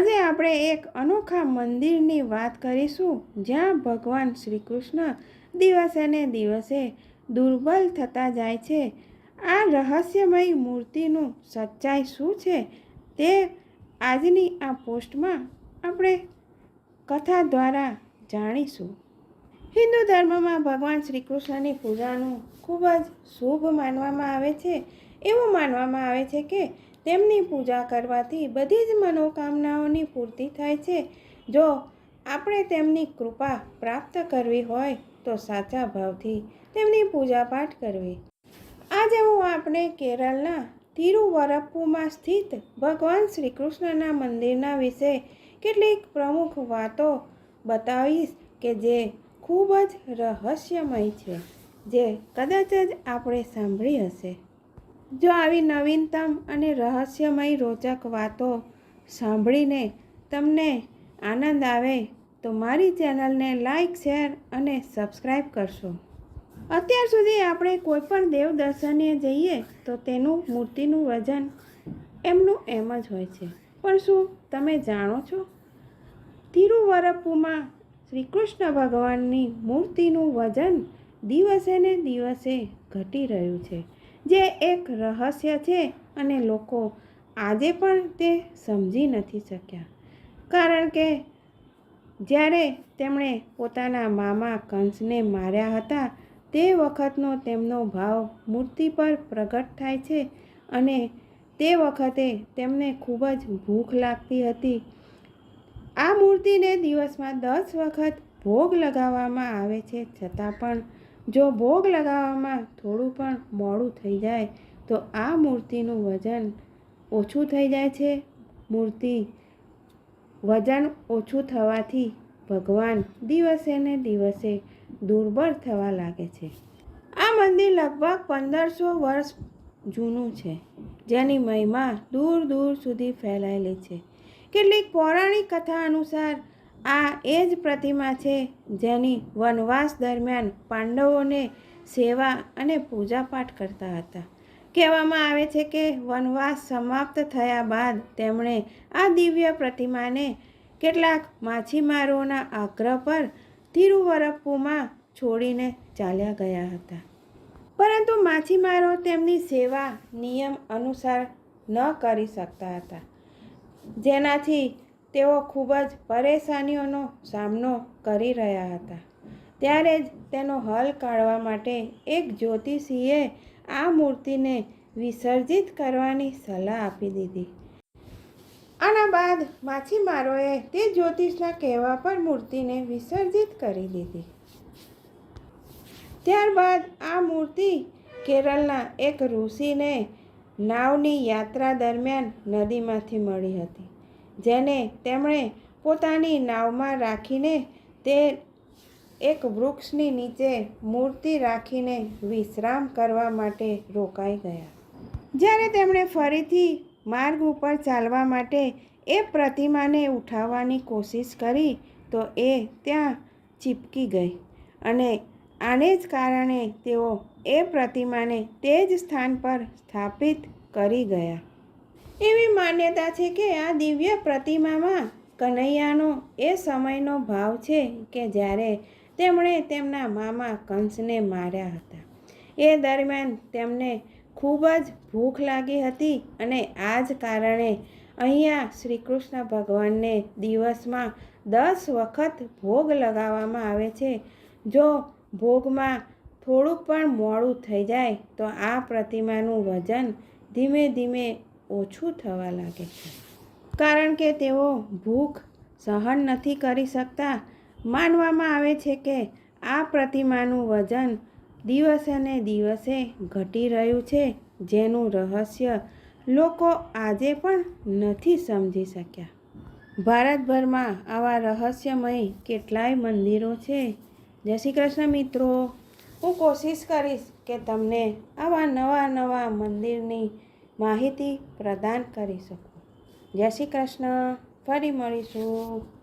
આજે આપણે એક અનોખા મંદિરની વાત કરીશું, જ્યાં ભગવાન શ્રી કૃષ્ણ દિવસે ને દિવસે દુર્બલ થતા જાય છે. આ રહસ્યમય મૂર્તિનું સચ્ચાઈ શું છે તે આજની આ પોસ્ટમાં આપણે કથા દ્વારા જાણીશું. હિન્દુ ધર્મમાં ભગવાન શ્રી કૃષ્ણની પૂજાનું ખૂબ જ શુભ માનવામાં આવે છે. એવું માનવામાં આવે છે કે તેમની પૂજા કરવાથી બધી જ મનોકામનાઓની પૂર્તિ થાય છે. જો આપણે તેમની કૃપા પ્રાપ્ત કરવી હોય તો સાચા ભાવથી તેમની પૂજાપાઠ કરવી. આજે હું આપણે કેરળના તિરુવરપ્પુમાં સ્થિત ભગવાન શ્રી કૃષ્ણના મંદિરના વિશે કેટલીક પ્રમુખ વાતો બતાવીશ કે જે ખૂબ જ રહસ્યમય છે, જે કદાચ જ આપણે સાંભળી હશે. જો આવી નવીનતમ અને રહસ્યમય રોચક વાતો સાંભળીને તમને આનંદ આવે, તો મારી ચેનલને લાઈક, શેર અને સબસ્ક્રાઈબ કરશો. અત્યાર સુધી આપણે કોઈ પણ દેવ દર્શને જઈએ, તો તેનું મૂર્તિનું વજન એમનું એમ જ હોય છે. પણ શું તમે જાણો છો? તિરુવરપુમાં શ્રી કૃષ્ણ ભગવાનની મૂર્તિનું વજન દિવસે ને દિવસે ઘટી રહ્યું છે. જે એક રહસ્ય છે અને લોકો આજે પણ તે સમજી નથી શક્યા. કારણ કે જ્યારે તેમણે પોતાના મામા કંસને માર્યા હતા, તે વખતનો તેમનો ભાવ મૂર્તિ પર પ્રગટ થાય છે અને તે વખતે તેમને ખૂબ જ ભૂખ લાગતી હતી. આ મૂર્તિને દિવસમાં દસ વખત ભોગ લગાવવામાં આવે છે, છતાં પણ જો ભોગ લગાવવામાં થોડું પણ મોડું થઈ જાય, તો આ મૂર્તિનું વજન ઓછું થઈ જાય છે. મૂર્તિ વજન ઓછું થવાથી ભગવાન દિવસે ને દિવસે દુર્બળ થવા લાગે છે. આ મંદિર લગભગ પંદરસો વર્ષ જૂનું છે, જેની મહિમા દૂર દૂર સુધી ફેલાયેલી છે. કેટલીક પૌરાણિક કથા અનુસાર આ એ જ પ્રતિમા છે જેની વનવાસ દરમિયાન પાંડવોને સેવા અને પૂજાપાઠ કરતા હતા. કહેવામાં આવે છે કે વનવાસ સમાપ્ત થયા બાદ તેમણે આ દિવ્ય પ્રતિમાને કેટલાક માછીમારોના આગ્રહ પર તિરુવરપ્પુમાં છોડીને ચાલ્યા ગયા હતા. પરંતુ માછીમારો તેમની સેવા નિયમ અનુસાર ન કરી શકતા હતા. જેનાથી તેઓ ખૂબ જ પરેશાનીઓનો સામનો કરી રહ્યા હતા. ત્યારે જ તેનો હલ કાઢવા માટે એક જ્યોતિષીએ આ મૂર્તિને વિસર્જિત કરવાની સલાહ આપી દીધી. આના બાદ માછીમારોએ તે જ્યોતિષના કહેવા પર મૂર્તિને વિસર્જિત કરી દીધી. ત્યારબાદ આ મૂર્તિ કેરળના એક ઋષિને નાવની યાત્રા દરમિયાન નદીમાંથી મળી હતી. જેને તેમણે પોતાની નાવમાં રાખીને તે એક વૃક્ષની નીચે મૂર્તિ રાખીને વિશ્રામ કરવા માટે રોકાઈ ગયા. જ્યારે તેમણે ફરીથી માર્ગ ઉપર ચાલવા માટે એ પ્રતિમાને ઉઠાવવાની કોશિશ કરી, તો એ ત્યાં ચીપકી ગઈ અને આને જ કારણે તેઓ એ પ્રતિમાને તે જ સ્થાન પર સ્થાપિત કરી ગયા. એવી માન્યતા છે કે આ દિવ્ય પ્રતિમામાં કનૈયાનો એ સમયનો ભાવ છે કે જ્યારે તેમણે તેમના મામા કંસને માર્યા હતા. એ દરમિયાન તેમને ખૂબ જ ભૂખ લાગી હતી અને આ જ કારણે અહીંયા શ્રી કૃષ્ણ ભગવાનને દિવસમાં દસ વખત ભોગ લગાવવામાં આવે છે. જો ભોગમાં થોડુંક પણ મોડું થઈ જાય તો આ પ્રતિમાનું વજન ધીમે ધીમે ઓછું થવા લાગે કારણ કે તેઓ ભૂખ સહન નથી કરી શકતા. માનવામાં આવે છે કે આ પ્રતિમાનું વજન દિવસે ને દિવસે ઘટી રહ્યું છે, જેનું રહસ્ય લોકો આજે પણ નથી સમજી શક્યા. ભારતભરમાં આવા રહસ્યમય કેટલાય મંદિરો છે. જય શ્રી કૃષ્ણ મિત્રો. હું કોશિશ કરીશ કે તમને આવા નવા નવા મંદિરની માહિતી પ્રદાન કરી શકું. જય શ્રી કૃષ્ણ. ફરી મળીશું.